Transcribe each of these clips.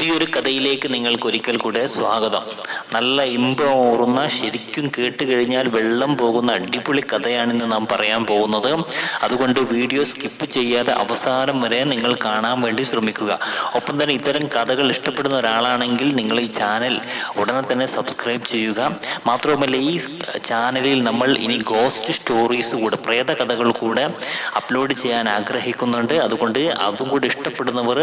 പുതിയൊരു കഥയിലേക്ക് നിങ്ങൾക്ക് ഒരിക്കൽ കൂടെ സ്വാഗതം. നല്ല ഇമ്പം ഓർന്ന ശരിക്കും കേട്ട് കഴിഞ്ഞാൽ വെള്ളം പോകുന്ന അടിപൊളി കഥയാണെന്ന് നാം പറയാൻ പോകുന്നത്. അതുകൊണ്ട് വീഡിയോ സ്കിപ്പ് ചെയ്യാതെ അവസാനം വരെ നിങ്ങൾ കാണാൻ വേണ്ടി ശ്രമിക്കുക. ഒപ്പം തന്നെ ഇത്തരം കഥകൾ ഇഷ്ടപ്പെടുന്ന ഒരാളാണെങ്കിൽ നിങ്ങൾ ഈ ചാനൽ ഉടനെ തന്നെ സബ്സ്ക്രൈബ് ചെയ്യുക. മാത്രവുമല്ല ഈ ചാനലിൽ നമ്മൾ ഇനി ഗോസ്റ്റ് സ്റ്റോറീസ് കൂടെ പ്രേത കഥകൾ കൂടെ അപ്ലോഡ് ചെയ്യാൻ ആഗ്രഹിക്കുന്നുണ്ട്. അതുകൊണ്ട് അതും കൂടി ഇഷ്ടപ്പെടുന്നവർ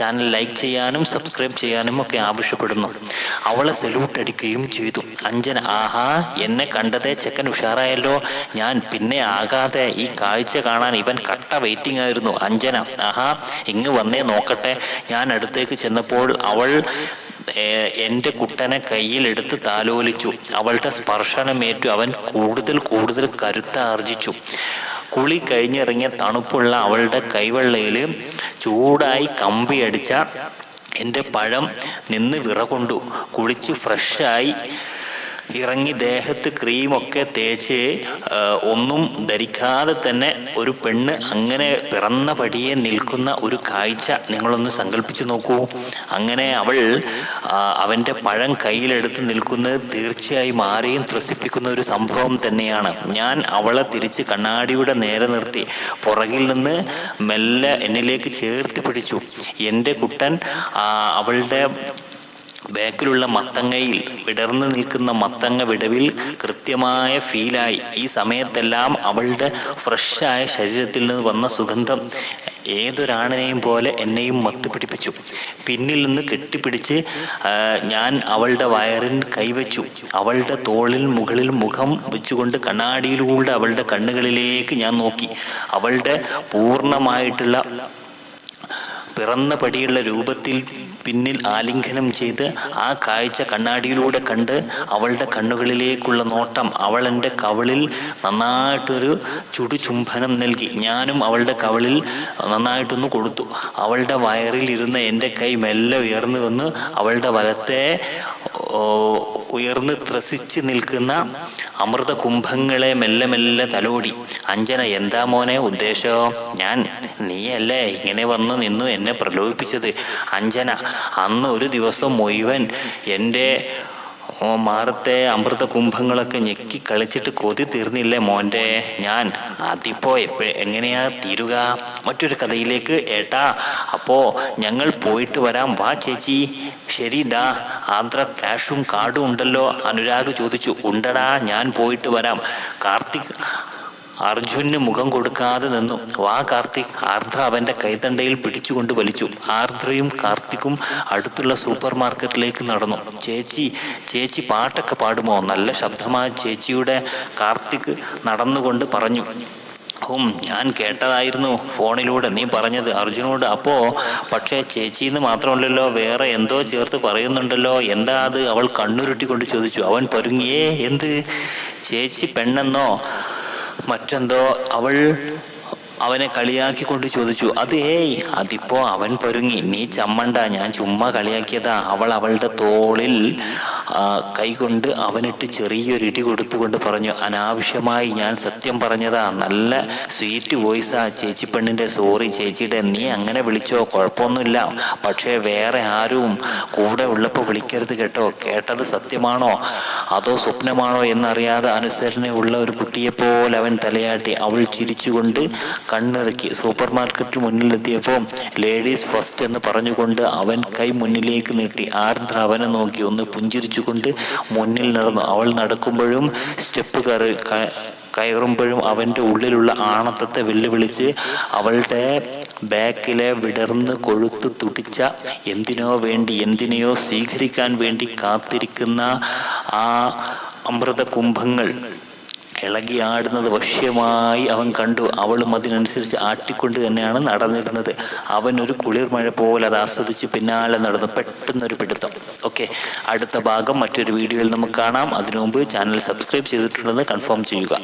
ചാനൽ ലൈക്ക് ചെയ്യാനും സബ്സ്ക്രൈബ് ചെയ്യാനും ഒക്കെ ആവശ്യപ്പെടുന്നു. അവളെ സല്യൂട്ട് അടിക്കുകയും ചെയ്തു. അഞ്ജന ആഹാ എന്നെ കണ്ടതേ ചെക്കൻ ഉഷാറായല്ലോ. ഞാൻ പിന്നെ ആകാതെ ഈ കാഴ്ച കാണാൻ ഇവൻ കട്ട വെയിറ്റിംഗ് ആയിരുന്നു. അഞ്ജന ആഹാ ഇങ്ങ് വന്നേ നോക്കട്ടെ. ഞാൻ അടുത്തേക്ക് ചെന്നപ്പോൾ അവൾ എന്റെ കുട്ടനെ കയ്യിലെടുത്ത് താലോലിച്ചു. അവളുടെ സ്പർശനമേറ്റു അവൻ കൂടുതൽ കൂടുതൽ കരുത്താർജിച്ചു കുളി കഴിഞ്ഞിറങ്ങിയ തണുപ്പുള്ള അവളുടെ കൈവെള്ളയിൽ ചൂടായി കമ്പിയടിച്ച എന്റെ പഴം നിന്ന് വിറകൊണ്ടു കുളിച്ച് ഫ്രഷായി ഇറങ്ങി ദേഹത്ത് ക്രീമൊക്കെ തേച്ച് ഒന്നും ധരിക്കാതെ തന്നെ ഒരു പെണ്ണ് അങ്ങനെ പിറന്ന പടിയെ നിൽക്കുന്ന ഒരു കാഴ്ച നിങ്ങളൊന്ന് സങ്കല്പിച്ചു നോക്കൂ. അങ്ങനെ അവൾ അവന്റെ പഴം കയ്യിലെടുത്ത് നിൽക്കുന്നത് തീർച്ചയായും ആരെയും ത്രസിപ്പിക്കുന്ന ഒരു സംഭവം തന്നെയാണ്. ഞാൻ അവളെ തിരിച്ച് കണ്ണാടിയുടെ നേരെ നിർത്തി. പുറകിൽ നിന്ന് മെല്ലെ എന്നിലേക്ക് ചേർത്ത് പിടിച്ചു. എന്റെ കുട്ടൻ അവളുടെ ബാക്കിലുള്ള മത്തങ്ങയിൽ വിടർന്നു നിൽക്കുന്ന മത്തങ്ങ വിടവിൽ കൃത്യമായ ഫീലായി ഈ സമയത്തെല്ലാം അവളുടെ ഫ്രഷായ ശരീരത്തിൽ നിന്ന് വന്ന സുഗന്ധം ഏതൊരാണിനെയും പോലെ എന്നെയും മത്ത് പിടിപ്പിച്ചു പിന്നിൽ നിന്ന് കെട്ടിപ്പിടിച്ച് ഞാൻ അവളുടെ വയറിൻ കൈവച്ചു. അവളുടെ തോളിൽ മുകളിൽ മുഖം വെച്ചുകൊണ്ട് കണ്ണാടിയിലൂടെ അവളുടെ കണ്ണുകളിലേക്ക് ഞാൻ നോക്കി. അവളുടെ പൂർണമായിട്ടുള്ള പിറന്ന പടിയുള്ള രൂപത്തിൽ പിന്നിൽ ആലിംഗനം ചെയ്ത് ആ കാഴ്ച കണ്ണാടിയിലൂടെ കണ്ട് അവളുടെ കണ്ണുകളിലേക്കുള്ള നോട്ടം അവൾ എന്റെ കവളിൽ നന്നായിട്ടൊരു ചുടുചുംബനം നൽകി. ഞാനും അവളുടെ കവളിൽ നന്നായിട്ടൊന്ന് കൊടുത്തു. അവളുടെ വയറിൽ ഇരുന്ന എന്റെ കൈ മെല്ലെ ഉയർന്നു വന്ന് അവളുടെ വലത്തെ ഉയർന്ന് ത്രസിച്ച് നിൽക്കുന്ന അമൃത കുംഭങ്ങളെ മെല്ലെ മെല്ലെ തലോടി. അഞ്ജന എന്താ മോനെ ഉദ്ദേശം? ഞാൻ നീയല്ലേ ഇങ്ങനെ വന്ന് നിന്നു എന്നെ പ്രലോഭിപ്പിച്ചത്? അഞ്ജന അന്ന് ഒരു ദിവസം മുഴുവൻ എന്റെ ഓ, മാറത്തെ അമൃത കുംഭങ്ങളൊക്കെ ഞെക്കി കളിച്ചിട്ട് കൊതി തീർന്നില്ലേ മോന്റെ? ഞാൻ അതിപ്പോ എപ്പ എങ്ങനെയാ തീരുക? മറ്റൊരു കഥയിലേക്ക് ഏട്ടാ. അപ്പോ ഞങ്ങൾ പോയിട്ട് വരാം. വാ ചേച്ചി. ശരി ഡാ ആന്ധ്ര ക്യാഷും കാർഡും ഉണ്ടല്ലോ. അനുരാഗ് ചോദിച്ചു. ഉണ്ടടാ ഞാൻ പോയിട്ട് വരാം. കാർത്തിക് അർജുന് മുഖം കൊടുക്കാതെ നിന്നു. വാ കാർത്തിക്. ആർദ്ര അവന്റെ കൈത്തണ്ടയിൽ പിടിച്ചുകൊണ്ട് വലിച്ചു. ആർദ്രയും കാർത്തിക്കും അടുത്തുള്ള സൂപ്പർ മാർക്കറ്റിലേക്ക് നടന്നു. ചേച്ചി ചേച്ചി പാട്ടൊക്കെ പാടുമോ? നല്ല ശബ്ദമായ ചേച്ചിയുടെ കാർത്തിക് നടന്നുകൊണ്ട് പറഞ്ഞു. ഹും ഞാൻ കേട്ടതായിരുന്നു ഫോണിലൂടെ നീ പറഞ്ഞത് അർജുനോട്. അപ്പോ പക്ഷേ ചേച്ചിന്ന് മാത്രമല്ലല്ലോ വേറെ എന്തോ ചേർത്ത് പറയുന്നുണ്ടല്ലോ. എന്താ അത്? അവൾ കണ്ണുരുട്ടിക്കൊണ്ട് ചോദിച്ചു. അവൻ പരുങ്ങിയേ എന്ത്? ചേച്ചി പെണ്ണെന്നോ? മറ്റെന്തോ അവൾ അവനെ കളിയാക്കിക്കൊണ്ട് ചോദിച്ചു അത് ഏയ് അതിപ്പോ അവൻ പൊരുങ്ങി. നീ ചമ്മണ്ട. ഞാൻ ചുമ്മാ കളിയാക്കിയതാ. അവൾ അവളുടെ തോളിൽ കൈകൊണ്ട് അവനിട്ട് ചെറിയൊരു ഇടി കൊടുത്തുകൊണ്ട് പറഞ്ഞു അനാവശ്യമായി ഞാൻ സത്യം പറഞ്ഞതാ. നല്ല സ്വീറ്റ് വോയിസാ. ചേച്ചി പെണ്ണിന്റെ സോറി ചേച്ചിയുടെ നീ അങ്ങനെ വിളിച്ചോ? കുഴപ്പമൊന്നുമില്ല. പക്ഷേ വേറെ ആരും കൂടെ ഉള്ളപ്പോൾ വിളിക്കരുത് കേട്ടോ. കേട്ടത് സത്യമാണോ? അതോ സ്വപ്നമാണോ എന്നറിയാതെ അനുസരണയുള്ള ഒരു കുട്ടിയെപ്പോലെ അവൻ തലയാട്ടി അവൾ ചിരിച്ചുകൊണ്ട് കണ്ണിറക്കി സൂപ്പർ മാർക്കറ്റിൽ മുന്നിലെത്തിയപ്പോൾ ലേഡീസ് ഫസ്റ്റ് എന്ന് പറഞ്ഞുകൊണ്ട് അവൻ കൈ മുന്നിലേക്ക് നീട്ടി. ആർദ്ര അവനെ നോക്കി ഒന്ന് പുഞ്ചിരിച്ചുകൊണ്ട് മുന്നിൽ നടന്നു. അവൾ നടക്കുമ്പോഴും സ്റ്റെപ്പ് കയറി കയറുമ്പോഴും അവന്റെ ഉള്ളിലുള്ള ആണത്തത്തെ വെല്ലുവിളിച്ച് അവളുടെ ബാക്കിലെ വിടർന്ന് കൊഴുത്ത് തുടിച്ച എന്തിനോ വേണ്ടി എന്തിനെയോ സ്വീകരിക്കാൻ വേണ്ടി കാത്തിരിക്കുന്ന ആ അമൃത കുംഭങ്ങൾ ഇളകിയാടുന്നത് വശ്യമായി അവൻ കണ്ടു. അവളും അതിനനുസരിച്ച് ആട്ടിക്കൊണ്ട് തന്നെയാണ് നടന്നിരുന്നത്. അവൻ ഒരു കുളിർ മഴ പോലെ അത് ആസ്വദിച്ച് പിന്നാലെ നടന്നു. പെട്ടെന്നൊരു പിടുത്തം. ഓക്കെ അടുത്ത ഭാഗം മറ്റൊരു വീഡിയോയിൽ നമുക്ക് കാണാം. അതിനു മുമ്പ് ചാനൽ സബ്സ്ക്രൈബ് ചെയ്തിട്ടുണ്ടെന്ന് കൺഫേം ചെയ്യുക.